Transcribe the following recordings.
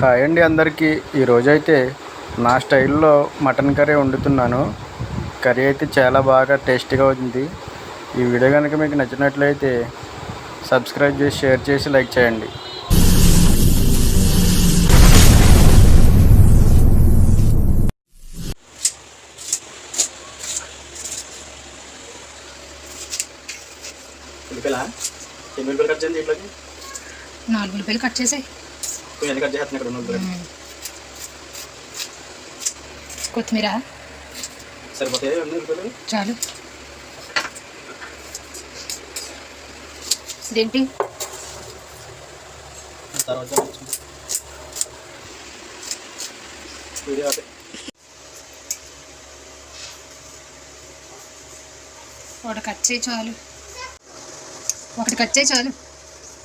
Hi అండి అందరికీ. ఈరోజైతే నా స్టైల్లో మటన్ కర్రీ వండుతున్నాను. కర్రీ అయితే చాలా బాగా టేస్టీగా ఉంది. ఈ వీడియో కనుక మీకు నచ్చినట్లయితే సబ్స్క్రైబ్ చేసి షేర్ చేసి లైక్ చేయండి. నాలుగు ఉల్లిపాయలు కట్ చేసాయి. ఎన్ని కట్ చేస్తున్నాయి ఇక్కడ ఉన్న ఉల్లిపాయలు కొత్తిమీర? సరిపోతాయి చాలు. ఇదేంటి? తర్వాత వీడియో. ఒకటి కట్ చేయి చాలు. ఒకటి కట్ చేయి చాలు.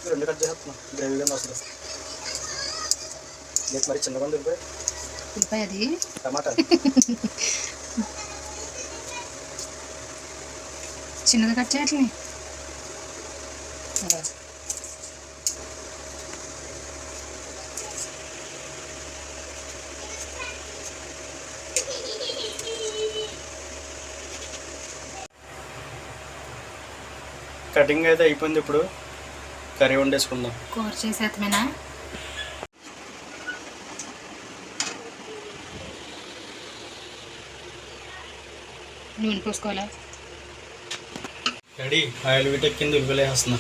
రెండు కట్ చేస్తున్నా. గ్రేవీగా వస్తుంది లేదు మరి చిన్నగా ఉంది ఉల్లిపాయ ఉల్లిపాయ అది టమాటా చిన్నగా కట్ చేయట్లే కటింగ్ అయితే అయిపోయింది ఇప్పుడు. కర్రీ వండేసుకుందాం. కూర చేసేతమేనా నూనె పోసుకోవాలా? రెడీ ఆయిల్ వీటెక్కింది ఉల్లిపాయలు వేస్తున్నా.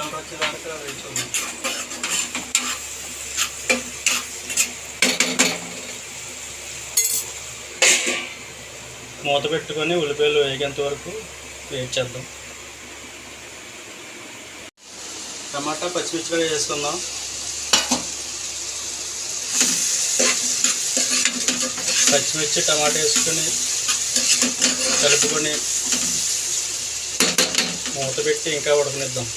కలర్ వచ్చేదాకా మూత పెట్టుకొని ఉల్లిపాయలు వేగేంత వరకు వెయిట్ చేద్దాం. టమాటా పచ్చిమిర్చి కూడా వేసుకుందాం. పచ్చిమిర్చి టమాటా వేసుకొని కలుపుకొని మూత పెట్టి ఇంకా ఉడకనిద్దాం.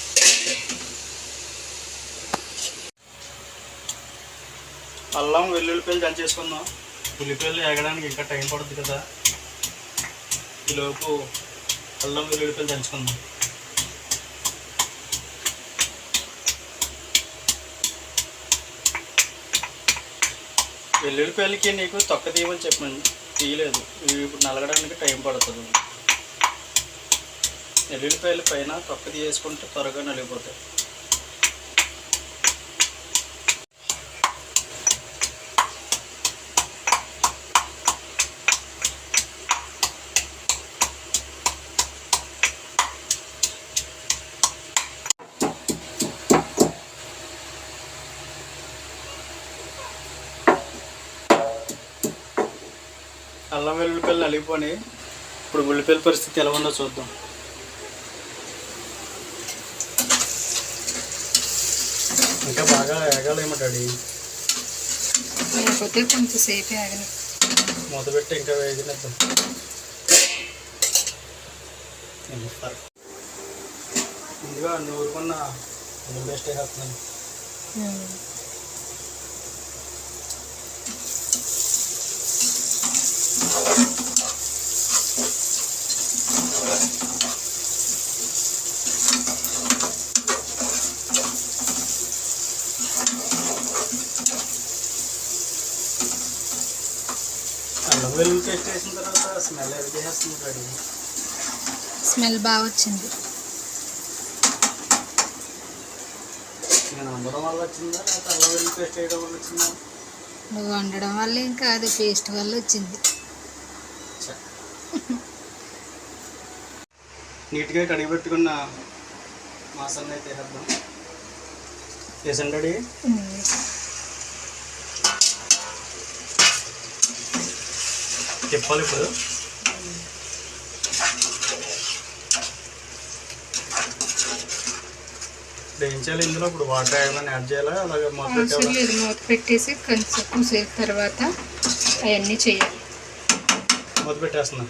అల్లం వెల్లుల్లిపాయలు దంచేసుకుందాం ఉల్లిపాయలు ఎగడానికి ఇంకా టైం పడుతుంది కదా. ఈలోపు అల్లం వెల్లుల్లిపాయలు దంచుకుందాం. వెల్లుల్లిపాయలకి నీకు తొక్క తీయమని చెప్పండి. తీయలేదు. ఇప్పుడు నలగడానికి టైం పడుతుంది. ఎల్లుల్లిపాయల పైన పక్కది వేసుకుంటే త్వరగా నలిగిపోతాయి. అల్లం వెల్లుల్లిపాయలు నలిగిపోయి ఇప్పుడు ఉల్లిపాయల పరిస్థితి ఎలా ఉందో చూద్దాం. ఇంకా బాగా వేగాలేమో డాడీ. లేకపోతే కొంచెం సేపు ఆగని. మూత పెట్టి ఇంకా వేగినద్దాం ముందుగా నూరుకున్న అల్లం పేస్ట్ వేస్తున్నాను అల్లం వెల్లుల్లి పేస్ట్ వేసిన తర్వాత స్మెల్ అది చేస్తుంది స్మెల్ బాగా వచ్చింది. నేను వల్ల వచ్చిందా? లేకపోతే అల్లం వెల్లుల్లి పేస్ట్ వేయడం వల్ల వచ్చిందా? నువ్వు వండడం వల్ల ఏం కాదు పేస్ట్ వల్ల వచ్చింది. నీట్గా కడిగి పెట్టుకున్న మాసాన్ని అయితే వేద్దాం. వేసండి తిప్పాలి ఇప్పుడు. చేయాలి ఇందులో? ఇప్పుడు వాటర్ ఏమైనా యాడ్ చేయాలా? అలాగే మొత్తం అవసరం లేదు మూత పెట్టేసి కొంచెం తర్వాత అవన్నీ చేయాలి. మొదలు పెట్టేస్తున్నా.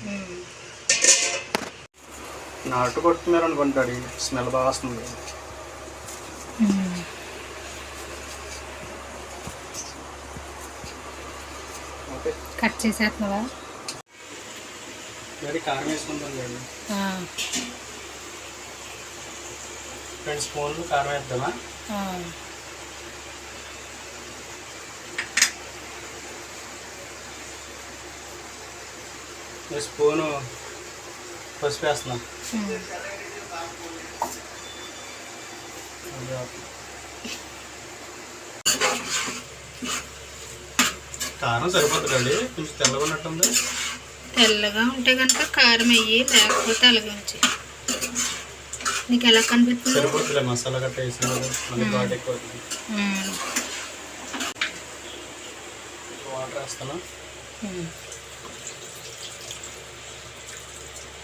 నాటు కొట్టున్నారు అనుకుంటాడు స్మెల్ బాగా వస్తుంది. కట్ చేసేస్తున్నావా? మరి కారం వేసుకుంటాం ఆ, రెండు స్పూన్లు కారం వేద్దామా? స్పూను పసుపు వేస్తున్నా. కారం సరిపోతుందండి. కొంచెం తెల్లగా ఉన్నట్టుంది తెల్లగా ఉంటే కనుక కారం అయ్యి లేకపోతే అలాగే ఉంచి నీకు ఎలా కనిపిస్తుంది? మసాలా గట్ట. వాటర్ వేస్తాను? ఉమ్.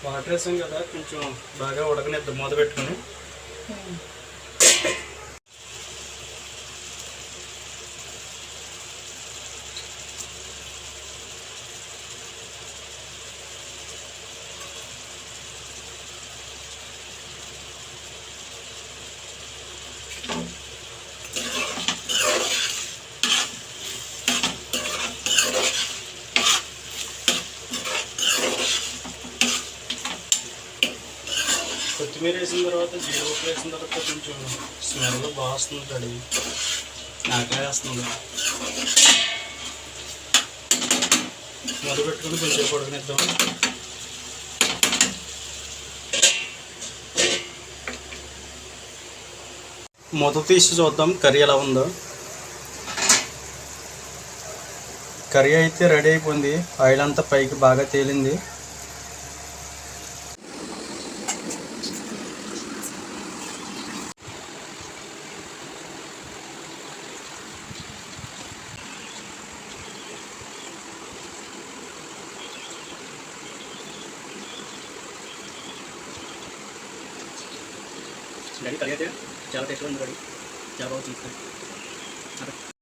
వాటర్ వేసాం కదా కొంచెం బాగా ఉడకనిద్దాం మూత పెట్టుకొని. కొత్తిమీర వేసిన తర్వాత జీడిపప్పు వేసిన తర్వాత కొంచెం స్మెల్ బాగా వస్తుంది కడి నాకే వేస్తుంది. మొదలు పెట్టుకుని కొంచెం పడుకునిద్దాం. మొదటి తీసి చూద్దాం కర్రీ ఎలా ఉందో. కర్రీ అయితే రెడీ అయిపోయింది. ఆయిల్ అంతా పైకి బాగా తేలింది. డాడీ కర్రీ అయితే చాలా టేస్ట్గా ఉంది డాడీ చాలా బాగా చూస్తాను